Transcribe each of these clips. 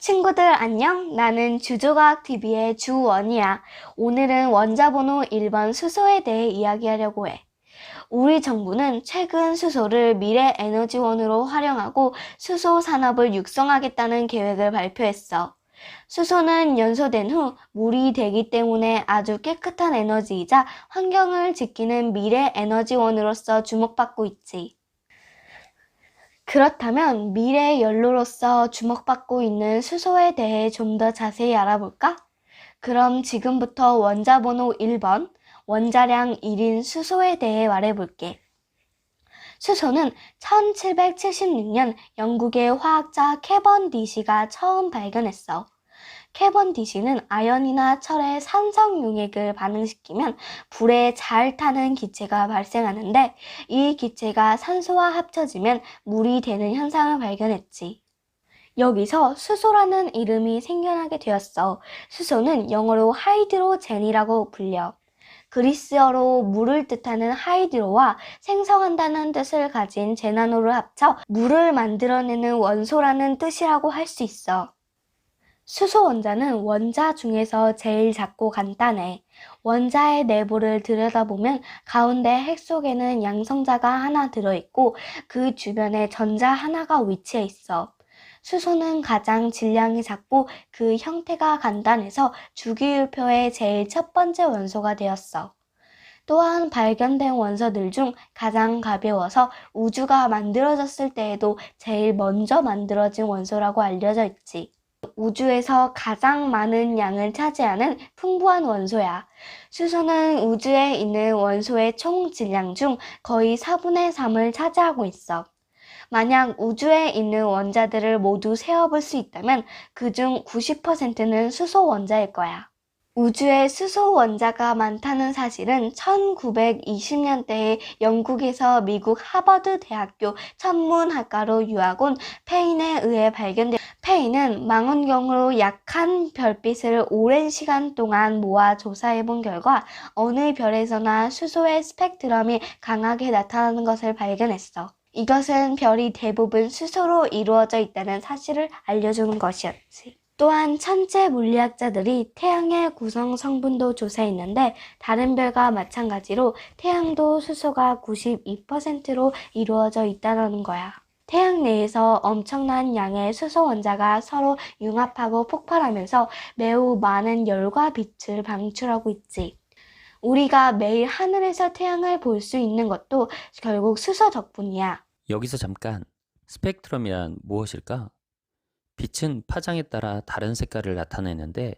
친구들 안녕? 나는 주조과학TV의 주원이야. 오늘은 원자번호 1번 수소에 대해 이야기하려고 해. 우리 정부는 최근 수소를 미래 에너지원으로 활용하고 수소 산업을 육성하겠다는 계획을 발표했어. 수소는 연소된 후 물이 되기 때문에 아주 깨끗한 에너지이자 환경을 지키는 미래 에너지원으로서 주목받고 있지. 그렇다면 미래 연료로서 주목받고 있는 수소에 대해 좀 더 자세히 알아볼까? 그럼 지금부터 원자 번호 1번, 원자량 1인 수소에 대해 말해볼게. 수소는 1776년 영국의 화학자 캐번 디시가 처음 발견했어. 캐번 디시는 아연이나 철의 산성 용액을 반응시키면 불에 잘 타는 기체가 발생하는데 이 기체가 산소와 합쳐지면 물이 되는 현상을 발견했지. 여기서 수소라는 이름이 생겨나게 되었어. 수소는 영어로 하이드로젠이라고 불려. 그리스어로 물을 뜻하는 하이드로와 생성한다는 뜻을 가진 제나노를 합쳐 물을 만들어내는 원소라는 뜻이라고 할 수 있어. 수소 원자는 원자 중에서 제일 작고 간단해. 원자의 내부를 들여다보면 가운데 핵 속에는 양성자가 하나 들어있고 그 주변에 전자 하나가 위치해 있어. 수소는 가장 질량이 작고 그 형태가 간단해서 주기율표의 제일 첫 번째 원소가 되었어. 또한 발견된 원소들 중 가장 가벼워서 우주가 만들어졌을 때에도 제일 먼저 만들어진 원소라고 알려져 있지. 우주에서 가장 많은 양을 차지하는 풍부한 원소야. 수소는 우주에 있는 원소의 총 질량 중 거의 4분의 3을 차지하고 있어. 만약 우주에 있는 원자들을 모두 세어볼 수 있다면 그 중 90%는 수소 원자일 거야. 우주에 수소 원자가 많다는 사실은 1920년대에 영국에서 미국 하버드 대학교 천문학과로 유학 온 페인에 의해 발견 된 페인은 망원경으로 약한 별빛을 오랜 시간 동안 모아 조사해 본 결과 어느 별에서나 수소의 스펙트럼이 강하게 나타나는 것을 발견했어. 이것은 별이 대부분 수소로 이루어져 있다는 사실을 알려주는 것이었지. 또한 천체 물리학자들이 태양의 구성 성분도 조사했는데 다른 별과 마찬가지로 태양도 수소가 92%로 이루어져 있다는 거야. 태양 내에서 엄청난 양의 수소 원자가 서로 융합하고 폭발하면서 매우 많은 열과 빛을 방출하고 있지. 우리가 매일 하늘에서 태양을 볼 수 있는 것도 결국 수소 덕분이야. 여기서 잠깐 스펙트럼이란 무엇일까? 빛은 파장에 따라 다른 색깔을 나타내는데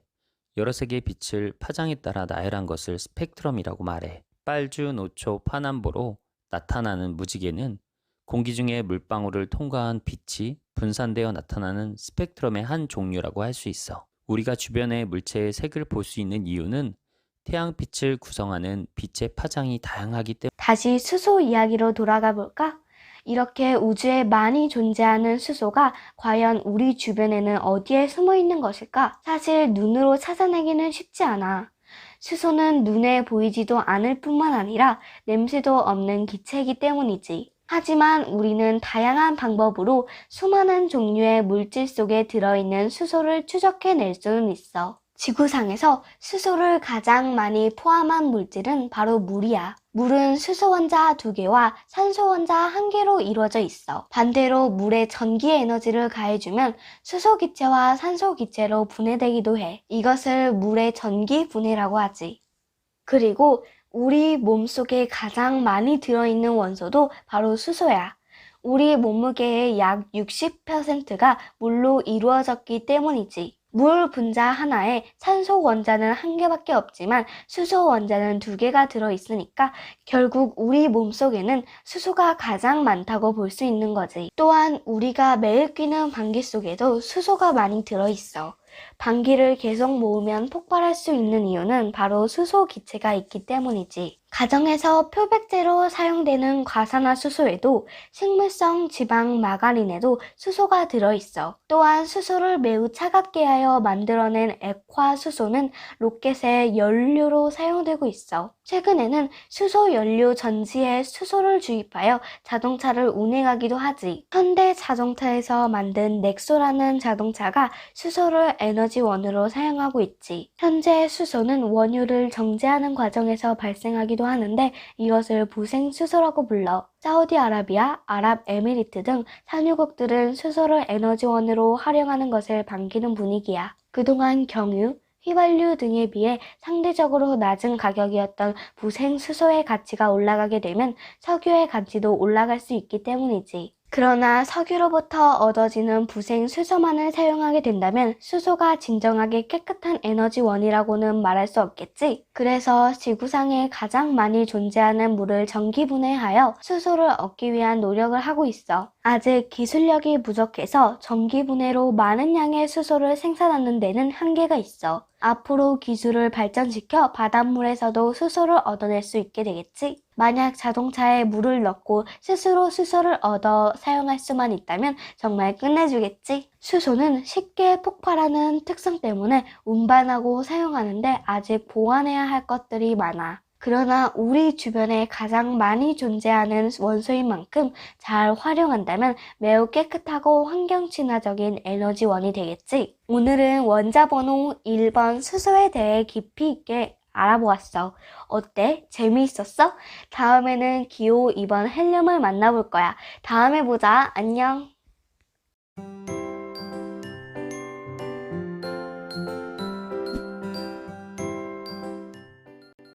여러 색의 빛을 파장에 따라 나열한 것을 스펙트럼이라고 말해. 빨주, 노초, 파남보로 나타나는 무지개는 공기 중에 물방울을 통과한 빛이 분산되어 나타나는 스펙트럼의 한 종류라고 할 수 있어. 우리가 주변의 물체의 색을 볼 수 있는 이유는 태양빛을 구성하는 빛의 파장이 다양하기 때문에 다시 수소 이야기로 돌아가 볼까? 이렇게 우주에 많이 존재하는 수소가 과연 우리 주변에는 어디에 숨어 있는 것일까? 사실 눈으로 찾아내기는 쉽지 않아. 수소는 눈에 보이지도 않을 뿐만 아니라 냄새도 없는 기체이기 때문이지. 하지만 우리는 다양한 방법으로 수많은 종류의 물질 속에 들어있는 수소를 추적해낼 수는 있어. 지구상에서 수소를 가장 많이 포함한 물질은 바로 물이야. 물은 수소 원자 두 개와 산소 원자 한 개로 이루어져 있어. 반대로 물에 전기 에너지를 가해주면 수소 기체와 산소 기체로 분해되기도 해. 이것을 물의 전기 분해라고 하지. 그리고 우리 몸속에 가장 많이 들어있는 원소도 바로 수소야. 우리 몸무게의 약 60%가 물로 이루어졌기 때문이지. 물 분자 하나에 산소 원자는 한 개밖에 없지만 수소 원자는 두 개가 들어 있으니까 결국 우리 몸속에는 수소가 가장 많다고 볼 수 있는 거지. 또한 우리가 매일 끼는 방귀 속에도 수소가 많이 들어 있어. 방귀를 계속 모으면 폭발할 수 있는 이유는 바로 수소 기체가 있기 때문이지. 가정에서 표백제로 사용되는 과산화 수소에도 식물성 지방 마가린에도 수소가 들어있어. 또한 수소를 매우 차갑게 하여 만들어낸 액화 수소는 로켓의 연료로 사용되고 있어. 최근에는 수소 연료 전지에 수소를 주입하여 자동차를 운행하기도 하지. 현대 자동차에서 만든 넥소라는 자동차가 수소를 에너지원으로 사용하고 있지. 현재 수소는 원유를 정제하는 과정에서 발생하 기도 하는데 이것을 부생수소라고 불러. 사우디아라비아, 아랍에미리트 등 산유국들은 수소를 에너지원으로 활용하는 것을 반기는 분위기야. 그동안 경유, 휘발유 등에 비해 상대적으로 낮은 가격이었던 부생수소의 가치가 올라가게 되면 석유의 가치도 올라갈 수 있기 때문이지. 그러나 석유로부터 얻어지는 부생 수소만을 사용하게 된다면 수소가 진정하게 깨끗한 에너지원이라고는 말할 수 없겠지. 그래서 지구상에 가장 많이 존재하는 물을 전기 분해하여 수소를 얻기 위한 노력을 하고 있어. 아직 기술력이 부족해서 전기분해로 많은 양의 수소를 생산하는 데는 한계가 있어. 앞으로 기술을 발전시켜 바닷물에서도 수소를 얻어낼 수 있게 되겠지? 만약 자동차에 물을 넣고 스스로 수소를 얻어 사용할 수만 있다면 정말 끝내주겠지? 수소는 쉽게 폭발하는 특성 때문에 운반하고 사용하는데 아직 보완해야 할 것들이 많아. 그러나 우리 주변에 가장 많이 존재하는 원소인 만큼 잘 활용한다면 매우 깨끗하고 환경 친화적인 에너지원이 되겠지. 오늘은 원자 번호 1번 수소에 대해 깊이 있게 알아보았어. 어때? 재미있었어? 다음에는 기호 2번 헬륨을 만나볼 거야. 다음에 보자. 안녕.